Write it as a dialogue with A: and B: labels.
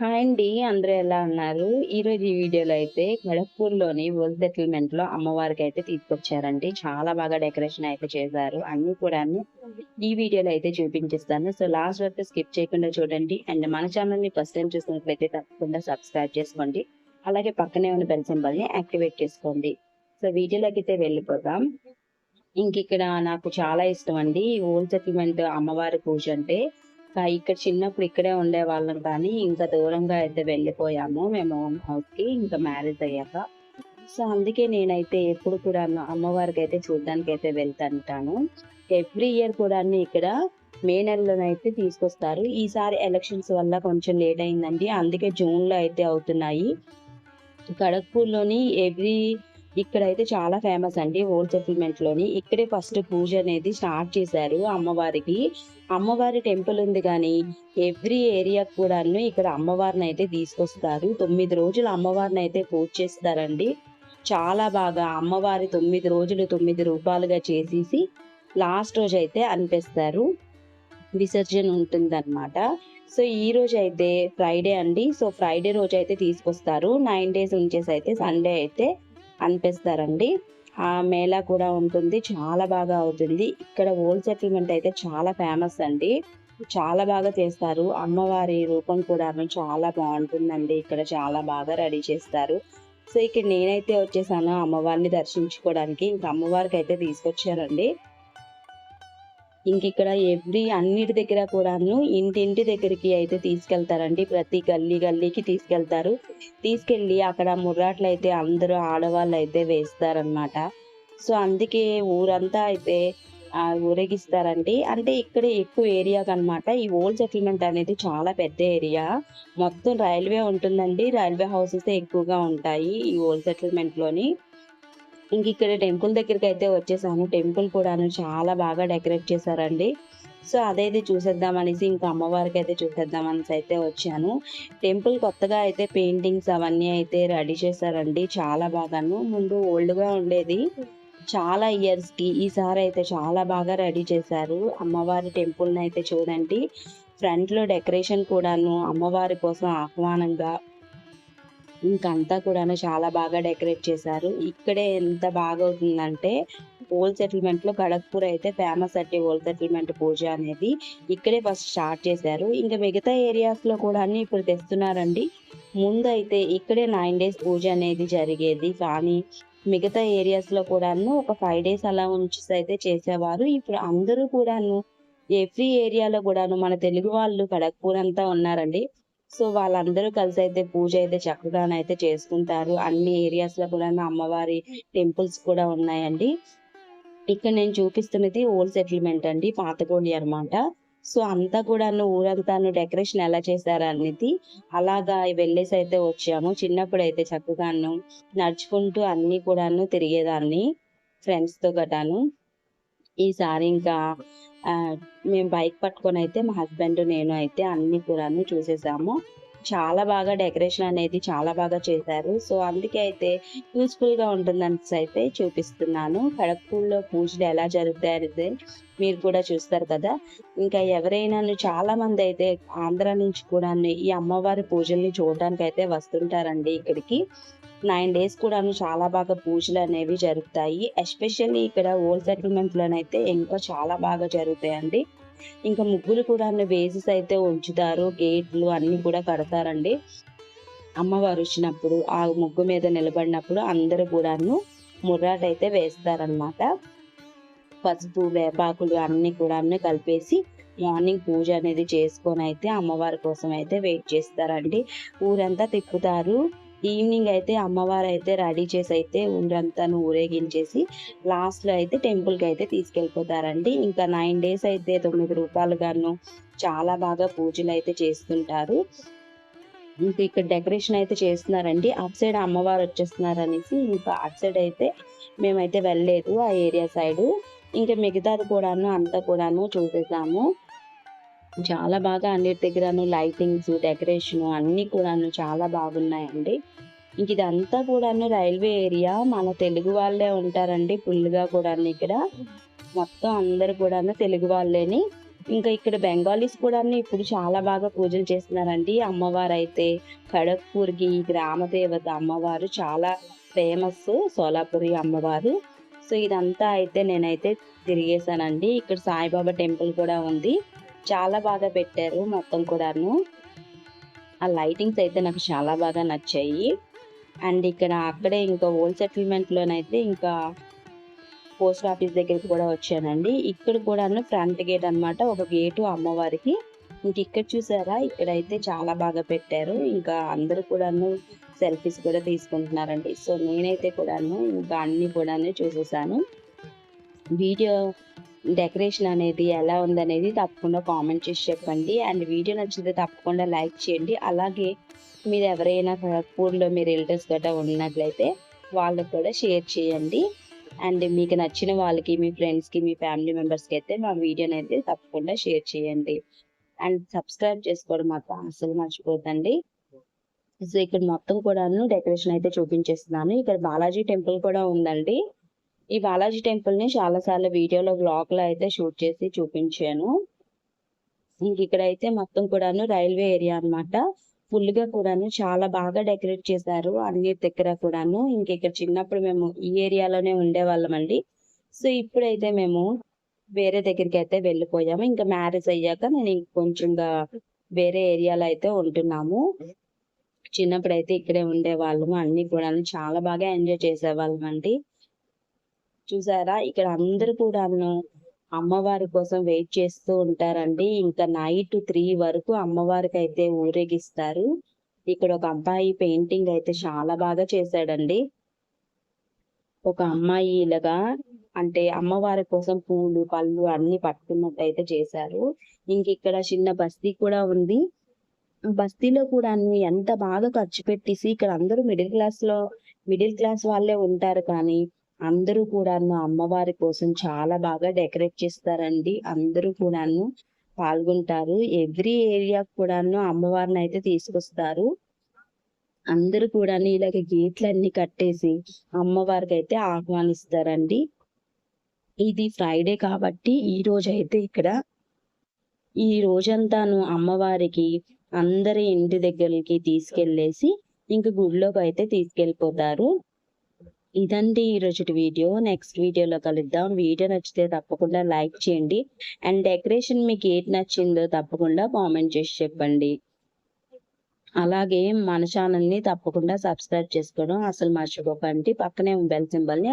A: Hi అండి అందరూ ఎలా ఉన్నారు? ఈరోజు ఈ వీడియోలో అయితే ఖడగ్పూర్లోని వరల్డ్ సెటిల్మెంట్లో అమ్మవారికి అయితే తీసుకొచ్చారండి. చాలా బాగా డెకరేషన్ అయితే చేశారు. అన్ని కూడా ఈ వీడియోలో అయితే చూపించేస్తాను. సో లాస్ట్ వరకు స్కిప్ చేయకుండా చూడండి. అండ్ మన ఛానల్ని ఫస్ట్ టైం చూసినట్లయితే తప్పకుండా సబ్స్క్రైబ్ చేసుకోండి. అలాగే పక్కనే ఉన్న బెల్ సింబల్ని యాక్టివేట్ చేసుకోండి. సో వీడియోలోకి అయితే వెళ్ళిపోదాం. ఇంక ఇక్కడ నాకు చాలా ఇష్టం అండి. ఓల్ సెటిల్మెంట్ అమ్మవారి పూజ అంటే ఇక్కడ చిన్నప్పుడు ఇక్కడే ఉండే వాళ్ళం కానీ ఇంకా దూరంగా అయితే వెళ్ళిపోయాము. మేము ఓన్ హౌస్కి ఇంకా మ్యారేజ్ అయ్యాక. సో అందుకే నేనైతే ఎప్పుడు కూడా అమ్మవారికి అయితే చూడడానికి అయితే వెళ్తుంటాను. ఎవ్రీ ఇయర్ కూడా ఇక్కడ మే నెలలోనైతే తీసుకొస్తారు. ఈసారి ఎలక్షన్స్ వల్ల కొంచెం లేట్ అయిందండి. అందుకే జూన్లో అయితే అవుతున్నాయి. ఖడగ్పూర్లోని ఎవ్రీ ఇక్కడైతే చాలా ఫేమస్ అండి ఓల్డ్ సెటిల్మెంట్లోని ఇక్కడే ఫస్ట్ పూజ అనేది స్టార్ట్ చేశారు అమ్మవారికి. అమ్మవారి టెంపుల్ ఉంది కానీ ఎవ్రీ ఏరియా కూడాను ఇక్కడ అమ్మవారిని అయితే తీసుకొస్తారు. తొమ్మిది రోజులు అమ్మవారిని అయితే పూజ చేస్తారండి. చాలా బాగా అమ్మవారి తొమ్మిది రోజులు తొమ్మిది రూపాలుగా చేసేసి లాస్ట్ రోజు అయితే అనిపిస్తారు. విసర్జన ఉంటుందన్నమాట. సో ఈ రోజు అయితే ఫ్రైడే అండి. సో ఫ్రైడే రోజు అయితే తీసుకొస్తారు. నైన్ డేస్ ఉంచేసి అయితే సండే అయితే అనిపిస్తారండి. ఆ మేళా కూడా ఉంటుంది. చాలా బాగా అవుతుంది. ఇక్కడ ఓల్డ్ సెటిల్మెంట్ అయితే చాలా ఫేమస్ అండి. చాలా బాగా చేస్తారు. అమ్మవారి రూపం కూడా చాలా బాగుంటుందండి. ఇక్కడ చాలా బాగా రెడీ చేస్తారు. సో ఇక్కడ నేనైతే వచ్చేసాను అమ్మవారిని దర్శించుకోవడానికి. ఇంకా అమ్మవారికి అయితే తీసుకొచ్చారండి. ఇంక ఇక్కడ ఎవ్రీ అన్నిటి దగ్గర కూడాను ఇంటింటి దగ్గరికి అయితే తీసుకెళ్తారండి. ప్రతి గల్లీ గల్లీకి తీసుకెళ్తారు. తీసుకెళ్ళి అక్కడ ముర్రాట్లు అయితే అందరూ ఆడవాళ్ళు అయితే వేస్తారనమాట సో అందుకే ఊరంతా అయితే ఊరేగిస్తారండి. అంటే ఇక్కడ ఎక్కువ ఏరియా కనమాట ఈ ఓల్డ్ సెటిల్మెంట్ అనేది చాలా పెద్ద ఏరియా. మొత్తం రైల్వే ఉంటుందండి. రైల్వే హౌసెస్ ఎక్కువగా ఉంటాయి ఈ ఓల్డ్ సెటిల్మెంట్లోని. ఇంక ఇక్కడ టెంపుల్ దగ్గరికి అయితే వచ్చేసాను. టెంపుల్ కూడాను చాలా బాగా డెకరేట్ చేశారండి. సో అదైతే చూసేద్దాం అనేసి ఇంకా అమ్మవారికి అయితే చూసేద్దాం అనేసి అయితే వచ్చాను. టెంపుల్ కొత్తగా అయితే పెయింటింగ్స్ అవన్నీ అయితే రెడీ చేశారండి. చాలా బాగాను. ముందు ఓల్డ్గా ఉండేది. చాలా ఇయర్స్కి ఈసారి అయితే చాలా బాగా రెడీ చేశారు. అమ్మవారి టెంపుల్ని అయితే చూడండి. ఫ్రంట్లో డెకరేషన్ కూడాను అమ్మవారి కోసం ఆహ్వానంగా ఇంకంతా కూడాను చాలా బాగా డెకరేట్ చేశారు. ఇక్కడే ఎంత బాగా అవుతుందంటే ఓల్డ్ సెటిల్మెంట్లో ఖడగ్పూర్ అయితే ఫేమస్ అంటే ఓల్డ్ సెటిల్మెంట్ పూజ అనేది. ఇక్కడే ఫస్ట్ స్టార్ట్ చేశారు. ఇంకా మిగతా ఏరియాస్లో కూడా ఇప్పుడు తెస్తున్నారండి. ముందు అయితే ఇక్కడే నైన్ డేస్ పూజ అనేది జరిగేది. కానీ మిగతా ఏరియాస్లో కూడాను ఒక ఫైవ్ డేస్ అలా ఉంచి అయితే చేసేవారు. ఇప్పుడు అందరూ కూడాను ఎవ్రీ ఏరియాలో కూడాను మన తెలుగు వాళ్ళు ఖడక్పూర్ అంతా ఉన్నారండి. సో వాళ్ళందరూ కలిసి అయితే పూజ అయితే చక్కగానైతే చేసుకుంటారు. అన్ని ఏరియాస్లో కూడా అమ్మవారి టెంపుల్స్ కూడా ఉన్నాయండి. ఇక్కడ నేను చూపిస్తున్నది ఓల్డ్ సెటిల్మెంట్ అండి పాతకోడి అన్నమాట. సో అంతా కూడా ఊరంతాను డెకరేషన్ ఎలా చేశారు అనేది అలాగా వెళ్ళేసి అయితే వచ్చాము. చిన్నప్పుడు అయితే చక్కగాను నడుచుకుంటూ అన్ని కూడాను తిరిగేదాన్ని ఫ్రెండ్స్తో గటాను. ఈసారి ఇంకా మేము బైక్ పట్టుకొని అయితే మా హస్బెండ్ నేను అయితే అన్ని కూడాను చూసేసాము. చాలా బాగా డెకరేషన్ అనేది చాలా బాగా చేశారు. సో అందుకే అయితే యూస్ఫుల్గా ఉంటుందని అయితే చూపిస్తున్నాను. ఖడగ్పూర్లో పూజలు ఎలా జరుగుతాయనేది మీరు కూడా చూస్తారు కదా. ఇంకా ఎవరైనా చాలా మంది అయితే ఆంధ్ర నుంచి కూడా ఈ అమ్మవారి పూజల్ని చూడడానికి అయితే వస్తుంటారండి ఇక్కడికి. నైన్ డేస్ కూడా చాలా బాగా పూజలు అనేవి జరుగుతాయి. ఎస్పెషల్లీ ఇక్కడ ఓల్డ్ సెటిల్మెంట్ అయితే ఇంకా చాలా బాగా జరుగుతాయండి. ఇంకా ముగ్గులు కూడా వేసెస్ అయితే ఉంచుతారు. గేట్లు అన్ని కూడా కడతారండి. అమ్మవారు వచ్చినప్పుడు ఆ ముగ్గు మీద నిలబడినప్పుడు అందరూ కూడాను ముర్రాట అయితే వేస్తారనమాట పసుపు వేపాకులు అన్ని కూడా కలిపేసి మార్నింగ్ పూజ అనేది చేసుకొని అయితే అమ్మవారి కోసం అయితే వెయిట్ చేస్తారండి. ఊరంతా తిప్పుతారు. ఈవినింగ్ అయితే అమ్మవారు అయితే రెడీ చేసి అయితే ఊరంతాను ఊరేగించేసి లాస్ట్లో అయితే టెంపుల్కి అయితే తీసుకెళ్ళిపోతారండి. ఇంకా నైన్ డేస్ అయితే తొమ్మిది రూపాయలు గాను చాలా బాగా పూజలు అయితే చేస్తుంటారు. ఇంకా ఇక్కడ డెకరేషన్ అయితే చేస్తున్నారండి. అటు సైడ్ అమ్మవారు వచ్చేస్తున్నారు అనేసి ఇంకా అటు సైడ్ అయితే మేమైతే వెళ్ళలేదు ఆ ఏరియా సైడ్. ఇంకా మిగతాది కూడాను అంతా కూడాను చూసేసాము. చాలా బాగా అన్నిటి దగ్గరను లైటింగ్స్ డెకరేషన్ అన్ని కూడాను చాలా బాగున్నాయండి. ఇంక ఇదంతా కూడాను రైల్వే ఏరియా. మన తెలుగు వాళ్ళే ఉంటారండి ఫుల్గా కూడాను కూడా ఇక్కడ. మొత్తం అందరు కూడాను తెలుగు వాళ్ళేని. ఇంకా ఇక్కడ బెంగాలీస్ కూడా ఇప్పుడు చాలా బాగా పూజలు చేస్తున్నారండి. అమ్మవారు అయితే ఖడగ్పూర్కి గ్రామదేవత గ్రామ దేవత అమ్మవారు చాలా ఫేమస్ సోలాపురి అమ్మవారు. సో ఇదంతా అయితే నేనైతే తిరిగేసానండి ఇక్కడ సాయిబాబా టెంపుల్ కూడా ఉంది. చాలా బాగా పెట్టారు మొత్తం కూడాను. ఆ లైటింగ్స్ అయితే నాకు చాలా బాగా నచ్చాయి. అండ్ ఇక్కడ అక్కడే ఇంకా ఓల్డ్ సెటిల్మెంట్లోనైతే ఇంకా పోస్ట్ ఆఫీస్ దగ్గరికి కూడా వచ్చానండి. ఇక్కడ కూడాను ఫ్రంట్ గేట్ అన్నమాట ఒక గేటు అమ్మవారికి. ఇంక ఇక్కడ చూసారా? ఇక్కడైతే చాలా బాగా పెట్టారు. ఇంకా అందరూ కూడాను సెల్ఫీస్ కూడా తీసుకుంటున్నారండి. సో నేనైతే కూడాను ఇంకా అన్ని కూడాను చూసేసాను. వీడియో డెకరేషన్ అనేది ఎలా ఉందనేది తప్పకుండా కామెంట్ చేసి చెప్పండి. అండ్ వీడియో నచ్చితే తప్పకుండా లైక్ చేయండి. అలాగే మీరు ఎవరైనా ఖరగ్పూర్లో మీ రిలేటివ్స్ గట్రా ఉన్నట్లయితే వాళ్ళకి కూడా షేర్ చేయండి. అండ్ మీకు నచ్చిన వాళ్ళకి మీ ఫ్రెండ్స్కి మీ ఫ్యామిలీ మెంబర్స్కి అయితే మా వీడియోని అయితే తప్పకుండా షేర్ చేయండి. అండ్ సబ్స్క్రైబ్ చేసుకోవడం మాత్రం అసలు మర్చిపోతండి సో ఇక్కడ మొత్తం కూడాను డెకరేషన్ అయితే చూపించేస్తున్నాను. ఇక్కడ బాలాజీ టెంపుల్ కూడా ఉందండి. ఈ బాలాజీ టెంపుల్ని చాలాసార్లు వీడియోలో బ్లాగ్లో అయితే షూట్ చేసి చూపించాను. ఇంక ఇక్కడ అయితే మొత్తం కూడాను రైల్వే ఏరియా అన్నమాట. ఫుల్గా కూడాను చాలా బాగా డెకరేట్ చేశారు అన్ని దగ్గర కూడాను. ఇంక ఇక్కడ చిన్నప్పుడు మేము ఈ ఏరియాలోనే ఉండేవాళ్ళమండి సో ఇప్పుడైతే మేము వేరే దగ్గరికి అయితే వెళ్ళిపోయాము. ఇంకా మ్యారేజ్ అయ్యాక నేను ఇంకొంచెంగా వేరే ఏరియాలో అయితే ఉంటున్నాము. చిన్నప్పుడు అయితే ఇక్కడే ఉండేవాళ్ళము. అన్ని కూడా చాలా బాగా ఎంజాయ్ చేసేవాళ్ళం అండి. చూసారా? ఇక్కడ అందరు కూడాను అమ్మవారి కోసం వెయిట్ చేస్తూ ఉంటారండి. ఇంకా నైట్ త్రీ వరకు అమ్మవారికి అయితే ఊరేగిస్తారు. ఇక్కడ ఒక అబ్బాయి పెయింటింగ్ అయితే చాలా బాగా చేశాడండి. ఒక అమ్మాయి ఇలాగా అంటే అమ్మవారి కోసం పూలు పళ్ళు అన్ని పట్టుకున్నట్టు అయితే చేశారు. ఇంక ఇక్కడ చిన్న బస్తీ కూడా ఉంది. బస్తీలో కూడా ఎంత బాగా ఖర్చు పెట్టేసి ఇక్కడ అందరూ మిడిల్ క్లాస్లో మిడిల్ క్లాస్ వాళ్ళే ఉంటారు కానీ అందరూ కూడాను అమ్మవారి కోసం చాలా బాగా డెకరేట్ చేస్తారండి. అందరూ కూడాను పాల్గొంటారు. ఎవ్రీ ఏరియా కూడాను అమ్మవారిని అయితే తీసుకొస్తారు. అందరూ కూడా ఇలాగ గేట్లన్నీ కట్టేసి అమ్మవారికి అయితే ఆహ్వానిస్తారండి. ఇది ఫ్రైడే కాబట్టి ఈ రోజు అయితే ఇక్కడ ఈ రోజంతాను అమ్మవారికి అందరి ఇంటి దగ్గరికి తీసుకెళ్ళేసి ఇంక గుడిలోకి అయితే తీసుకెళ్ళిపోతారు. ఇదండి ఈరోజు వీడియో. నెక్స్ట్ వీడియోలో కలుద్దాం. వీడియో నచ్చితే తప్పకుండా లైక్ చేయండి. అండ్ డెకరేషన్ మీకు ఏది నచ్చిందో తప్పకుండా కామెంట్ చేసి చెప్పండి. అలాగే మన ఛానల్ని తప్పకుండా సబ్స్క్రైబ్ చేసుకోవడం అసలు మర్చిపోకండి. పక్కనే బెల్ సింబల్ని